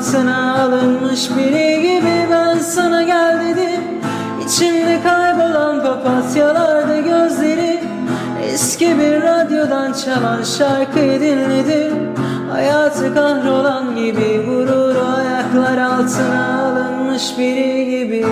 altına alınmış biri gibi Ben sana gel dedim. İçimde kaybolan papatyalarda gözlerim Eski bir radyodan çalan şarkıyı dinledim. Hayatı kahrolan gibi Gururu ayaklar altına alınmış biri gibi